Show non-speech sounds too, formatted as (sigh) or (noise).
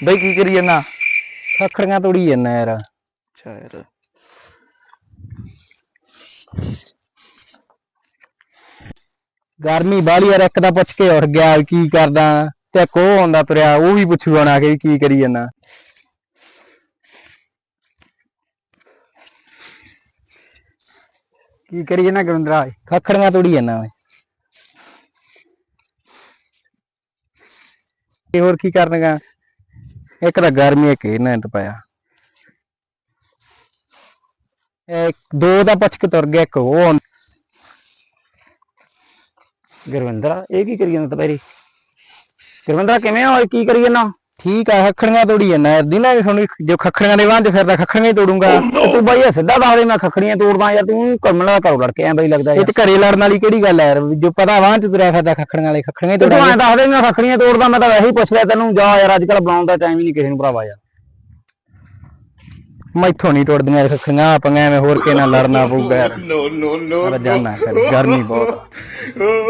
ਬਈ ਕੀ ਕਰੀ ਜਾਂਦਾ ਖੱਖੜੀਆਂ ਤੋੜੀ ਜਾਂਦਾ ਯਾਰ। ਅੱਛਾ ਯਾਰ। ਗਰਮੀ ਬਾਹਲੀ ਯਾਰ ਇੱਕ ਤਾਂ ਪੁੱਛ ਕੇ ਉੱਠ ਗਿਆ ਕੀ ਕਰਦਾ ਤੇ ਕੋ ਆਉਂਦਾ ਤੁਰਿਆ ਉਹ ਵੀ ਪੁੱਛੂਗਾ ਨਾ ਕਿ ਕੀ ਕਰੀ ਜਾਂਦਾ ਕੀ ਕਰੀ ਜਨਾ ਗੁਰਿੰਦਰਾ? ਖੱਖੜੀਆਂ ਤੋੜੀ ਜਾਂਦਾ ਓਏ ਤੇ ਹੋਰ ਕੀ ਕਰਨਗਾ? ਇੱਕ ਤਾਂ ਗਰਮੀ ਇੱਕ ਇਹਨਾਂ ਨੇ ਪਾਇਆ ਦੋ ਦਾ ਪਛਕ ਤੁਰ ਗਿਆ, ਇੱਕ ਉਹ ਗੁਰਵਿੰਦਰਾ, ਇਹ ਕੀ ਕਰੀ ਜਾਂਦਾ ਦੁਪਹਿਰੇ? ਗੁਰਵਿੰਦਰਾ, ਕਿਵੇਂ ਹੋ? ਕੀ ਕਰੀ ਜਾਂਦਾ? ਠੀਕ ਆ ਖੱਖੜੀਆਂ ਤੋੜੀ ਜਾਂਦਾ ਯਾਰ ਦਿਨਾਂ ਵੀ ਸੁਣ ਜੋ ਖੱਖੜੀਆਂ ਦੇ ਵਾਂ ਚ ਫਿਰਦਾ ਖੱਖੜੀਆਂ ਹੀ ਤੋੜੂੰਗਾ। ਤੂੰ ਬਾਈ ਇਹ ਸਿੱਧਾ ਦੱਸ ਦੇ ਮੈਂ ਖੱਖੜੀਆਂ ਤੋੜਦਾ ਯਾਰ ਤੂੰ ਕਮਲਾ ਘਰੋਂ ਲੜ ਕੇ ਆਇਆ ਬਈ ਲੱਗਦਾ ਇਹ ਚ ਘਰੇ ਲੜਨ ਵਾਲੀ ਕਿਹੜੀ ਗੱਲ ਯਾਰ? ਵੀ ਜੋ ਪਤਾ ਵਾਂ ਚ ਤੁਰਿਆ ਫਿਰਦਾ ਖੱਖੜੀਆਂ ਵਾਲੇ ਖੱਖੜੀਆਂ ਹੀ ਤੂੰ ਐਂ ਦੱਸ ਦੇ ਮੈਂ ਖੱਖੜੀਆਂ ਤੋੜਦਾ ਮੈਂ ਤਾਂ ਵੈਸੇ ਹੀ ਪੁੱਛ ਲਿਆ ਤੈਨੂੰ ਜਾ ਯਾਰ ਅੱਜ ਕੱਲ ਬੁਲਾਉਣ ਦਾ ਟਾਈਮ ਹੀ ਨਹੀਂ ਕਿਸੇ ਨੂੰ ਭਰਾਵਾ ਯਾਰ। ਮੈਥੋਂ ਨਹੀਂ ਟੁੱਟਦੀਆਂ ਇਹ ਖੱਖੜੀਆਂ ਆਪਾਂ ਐਵੇਂ ਹੋਰ ਕਿਸੇ ਨਾਲ ਲੜਨਾ ਪਊਗਾ ਯਾਰ। ਨੋ ਨੋ ਨੋ ਜਾਨਾ ਗਰਮੀ ਬਹੁਤ। (laughs)